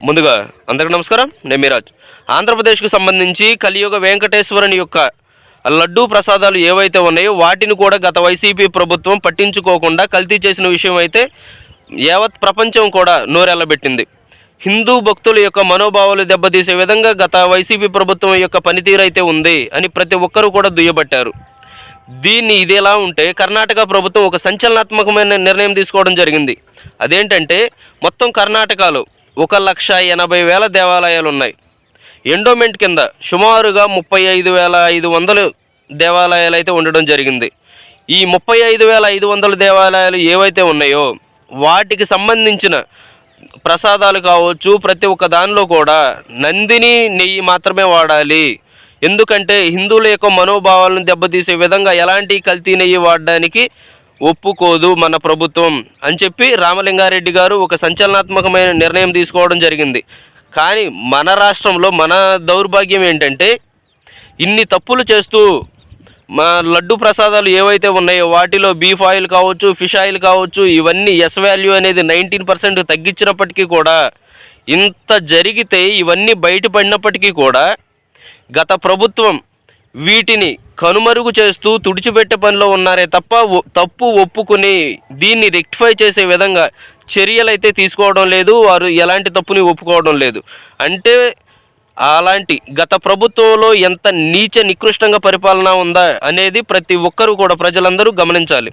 ముందుగా అందరికీ నమస్కారం. నేను మీరాజ్. ఆంధ్రప్రదేశ్కు సంబంధించి కలియుగ వెంకటేశ్వరుని యొక్క లడ్డూ ప్రసాదాలు ఏవైతే ఉన్నాయో వాటిని కూడా గత వైసీపీ ప్రభుత్వం పట్టించుకోకుండా కల్తీ చేసిన విషయం అయితే యావత్ ప్రపంచం కూడా నోరెల్లబెట్టింది హిందూ భక్తుల యొక్క మనోభావాలు దెబ్బతీసే విధంగా గత వైసీపీ ప్రభుత్వం యొక్క పనితీరు అయితే ఉంది అని ప్రతి ఒక్కరూ కూడా దుయ్యబట్టారు. దీన్ని ఇదేలా ఉంటే కర్ణాటక ప్రభుత్వం ఒక సంచలనాత్మకమైన నిర్ణయం తీసుకోవడం జరిగింది. అదేంటంటే మొత్తం కర్ణాటకలో ఒక లక్ష ఎనభై వేల దేవాలయాలు ఉన్నాయి ఎండోమెంట్ కింద సుమారుగా ముప్పై ఐదు వేల ఐదు వందలు దేవాలయాలు అయితే ఉండడం జరిగింది. ఈ ముప్పై ఐదు వేల ఐదు వందల దేవాలయాలు ఏవైతే ఉన్నాయో వాటికి సంబంధించిన ప్రసాదాలు కావచ్చు ప్రతి ఒక్క దానిలో కూడా నందిని నెయ్యి మాత్రమే వాడాలి. ఎందుకంటే హిందువుల యొక్క మనోభావాలను దెబ్బతీసే విధంగా ఎలాంటి కల్తీ నెయ్యి వాడడానికి ఒప్పుకోదు మన ప్రభుత్వం అని చెప్పి రామలింగారెడ్డి గారు ఒక సంచలనాత్మకమైన నిర్ణయం తీసుకోవడం జరిగింది. కానీ మన రాష్ట్రంలో మన దౌర్భాగ్యం ఏంటంటే ఇన్ని తప్పులు చేస్తూ మా లడ్డు ప్రసాదాలు ఏవైతే ఉన్నాయో వాటిలో బీఫ్ ఆయిల్ కావచ్చు ఫిష్ ఆయిల్ కావచ్చు ఇవన్నీ ఎస్ వాల్యూ అనేది నైన్టీన్ పర్సెంట్ తగ్గించినప్పటికీ కూడా ఇంత జరిగితే ఇవన్నీ బయటపడినప్పటికీ కూడా గత ప్రభుత్వం వీటిని కనుమరుగు చేస్తూ తుడిచిపెట్టే పనిలో ఉన్నారే తప్ప తప్పు ఒప్పుకుని దీన్ని రెక్టిఫై చేసే విధంగా చర్యలైతే తీసుకోవడం లేదు వారు ఎలాంటి తప్పుని ఒప్పుకోవడం లేదు. అంటే అలాంటి గత ప్రభుత్వంలో ఎంత నీచ నికృష్టంగా పరిపాలన ఉందా అనేది ప్రతి ఒక్కరూ కూడా ప్రజలందరూ గమనించాలి.